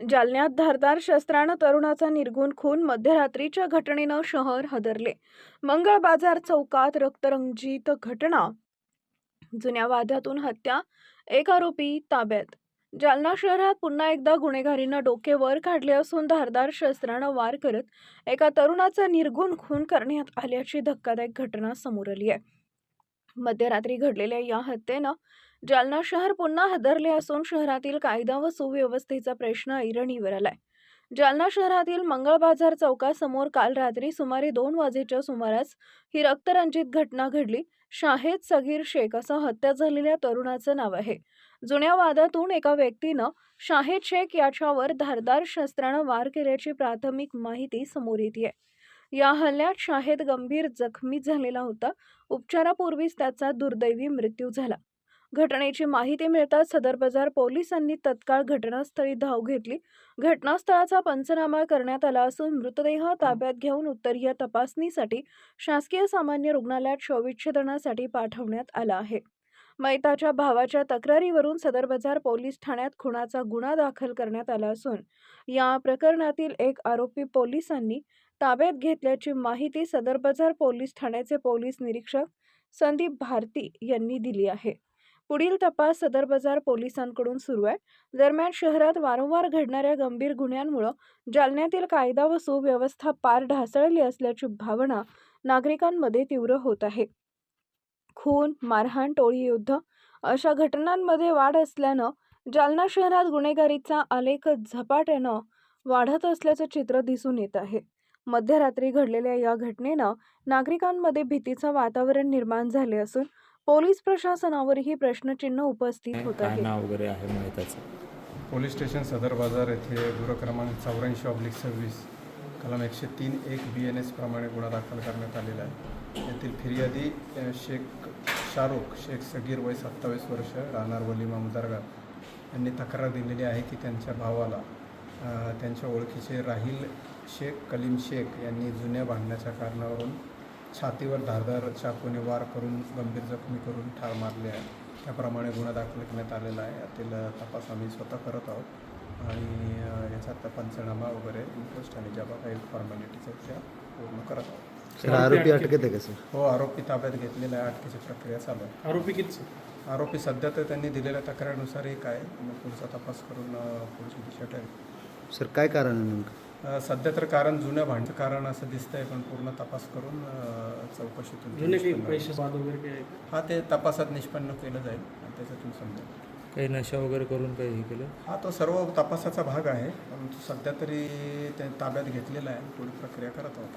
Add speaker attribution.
Speaker 1: जालन्यात धारदार शस्त्रानं तरुणाचा निर्गुण खून मध्यरात्रीच्या घटनेनं शहर हादरले. मंगळ बाजार चौकात रक्तरंजित घटना. जुन्या वाद्यातून हत्या एक आरोपी ताब्यात. जालना शहरात पुन्हा एकदा गुन्हेगारीनं डोके वर काढले असून धारदार शस्त्रानं वार करत एका तरुणाचा निर्गुण खून करण्यात आल्याची धक्कादायक घटना समोर आली आहे. मध्यरात्री घडलेल्या या हत्येनं जालना शहर पुन्हा हादरले असून शहरातील कायदा व सुव्यवस्थेचा प्रश्न ऐरणीवर आलाय. जालना शहरातील मंगळ बाजार चौकासमोर काल रात्री सुमारे दोन वाजेच्या सुमारास ही रक्तरंजित घटना घडली. शाहेद सगीर शेख असं हत्या झालेल्या तरुणाचं नाव आहे. जुन्या वादातून एका व्यक्तीनं शाहेद शेख याच्यावर धारदार शस्त्रानं वार केल्याची प्राथमिक माहिती समोर येते या हल्ल्यात शाहेद गंभीर जखमी झालेला होता. उपचारापूर्वीच त्याचा दुर्दैवी मृत्यू झाला. घटनेची माहिती मिळताच सदर बाजार पोलिसांनी तत्काळ घटनास्थळी धाव घेतली. घटनास्थळाचा पंचनामा करण्यात आला असून मृतदेह ताब्यात घेऊन उत्तरीय तपासणीसाठी शासकीय सामान्य रुग्णालयात शवविच्छेदनासाठी पाठवण्यात आला आहे. मैताच्या भावाच्या तक्रारीवरून सदर बाजार पोलीस ठाण्यात खुनाचा गुन्हा दाखल करण्यात आला असून या प्रकरणातील एक आरोपी पोलिसांनी ताब्यात घेतल्याची माहिती सदर बाजार पोलीस ठाण्याचे पोलीस निरीक्षक संदीप भारती यांनी दिली आहे. पुढील तपास सदर बाजार पोलिसांकडून सुरू आहे. दरम्यान शहरात वारंवार घडणाऱ्या गंभीर गुन्ह्यांमुळं जालन्यातील कायदा व सुव्यवस्था पार ढासळली असल्याची भावना नागरिकांमध्ये तीव्र होत आहे. खून मारहाण टोळी युद्ध अशा घटनांमध्ये वाढ असल्यानं जालना शहरात गुन्हेगारीचा आलेख झपाट्यानं वाढत असल्याचं चित्र दिसून येत आहे. मध्यरात्री घडलेल्या या घटनेनं नागरिकांमध्ये भीतीचं वातावरण निर्माण झाले असून पोलीस प्रशासनावरही प्रश्नचिन्ह उपस्थित होत आहे
Speaker 2: वगैरे आहे माहिताचं
Speaker 3: पोलीस स्टेशन सदर बाजार येथे गुन्हा क्रमांक चौऱ्याऐंशी ऑब्लिक सव्वीस कलम एकशे तीन एक बी एन एस प्रमाणे गुन्हा दाखल करण्यात आलेला आहे. येथील फिर्यादी शेख शाहरुख शेख सगीर वय सत्तावीस वर्ष राहणार वलीमा मुदरगा यांनी तक्रार दिलेली आहे की त्यांच्या भावाला त्यांच्या ओळखीचे राहिल शेख कलीम शेख यांनी जुन्या भांडण्याच्या कारणावरून छातीवर धारदार चाकूने वार करून गंभीर जखमी करून ठार मारले आहे. त्याप्रमाणे गुन्हा दाखल करण्यात आलेला आहे. यातील तपास आम्ही स्वतः करत आहोत. आणि याच्यात पंचनामा वगैरे इंटरेस्ट आणि ज्या काही फॉर्मॅलिटीज आहेत त्या पूर्ण करत आहोत.
Speaker 4: सर आरोपी अटकेत आहे का सर?
Speaker 3: हो आरोपी ताब्यात घेतलेला आहे. अटकेची प्रक्रिया चालू आहे.
Speaker 5: आरोपी किती
Speaker 3: आरोपी सध्या तर त्यांनी दिलेल्या तक्रारीनुसार एक आहे. मग पुढचा तपास करून पुढची दिशा ठरेल.
Speaker 4: सर काय कारण आहे नेमकं?
Speaker 3: सध्या तर कारण जुन्या भांडचं कारण असं दिसतंय पण पूर्ण तपास करून अ, चौकशीतून
Speaker 5: जुने काही
Speaker 3: निष्पन्न
Speaker 5: पैसे बाद वगैरे काही आहे का?
Speaker 3: हा ते तपासात निष्पन्न केलं जाईल आणि त्याच्यातून समजेल
Speaker 2: काही नशा वगैरे करून काही हे केलं?
Speaker 3: हा तो सर्व तपासाचा भाग आहे परंतु सध्या तरी ते ताब्यात घेतलेला आहे पुढील प्रक्रिया करत आहोत